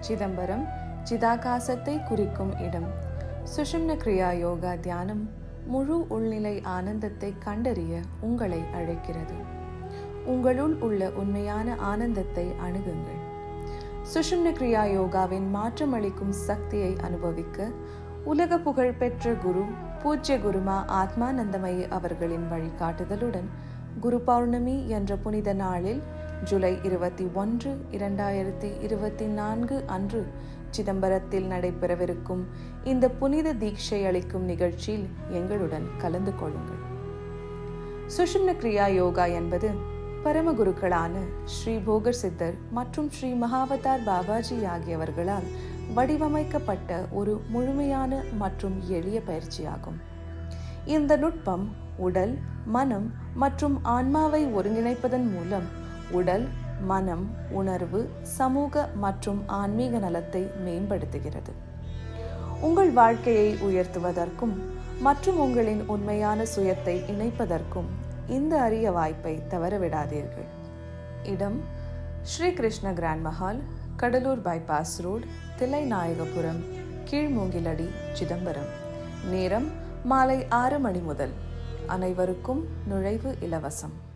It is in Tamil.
சிதம்பரம் சிதாகாசத்தை குறிக்கும் இடம். சுஷும்ன கிரியா யோகா தியானம் முழு உள்நிலை ஆனந்தத்தை கண்டறிய உங்களை அழைக்கிறது. உங்களுள் உள்ள உண்மையான ஆனந்தத்தை அணுகுங்கள். சுஷும்ன கிரியா யோகாவின் மாற்றமளிக்கும் சக்தியை அனுபவிக்க உலக புகழ் பெற்ற குரு பூஜ்ய குருமா ஆத்மானந்தமயி அவர்களின் வழிகாட்டுதலுடன் குரு பௌர்ணமி என்ற புனித நாளில் ஜூலை இருபத்தி ஒன்று இரண்டாயிரத்தி இருபத்தி நான்கு அன்று சிதம்பரத்தில் நடைபெறவிருக்கும் இந்த புனித தீட்சை அளிக்கும் நிகழ்ச்சியில் எங்களுடன் கலந்து கொள்ளுங்கள். சுஷும்ன கிரியா யோகா என்பது பரமகுருக்களான ஸ்ரீ போகர் சித்தர் மற்றும் ஸ்ரீ மகாவதார் பாபாஜி ஆகியவர்களால் வடிவமைக்கப்பட்ட ஒரு முழுமையான மற்றும் எளிய பயிற்சியாகும். இந்த நுட்பம் உடல் மனம் மற்றும் ஆன்மாவை ஒருங்கிணைப்பதன் மூலம் உடல் மனம் உணர்வு சமூக மற்றும் ஆன்மீக நலத்தை மேம்படுத்துகிறது. உங்கள் வாழ்க்கையை உயர்த்துவதற்கும் மற்றும் உங்களின் உண்மையான சுயத்தை இணைப்பதற்கும் இந்த அரிய வாய்ப்பை தவறவிடாதீர்கள். இடம் Shri Krishna grand Mahal Cuddalore bypass road Thillainayagapuram Keezhmoongiladi Chidambaram. நேரம் மாலை ஆறு மணி முதல். அனைவருக்கும் நுழைவு இலவசம்.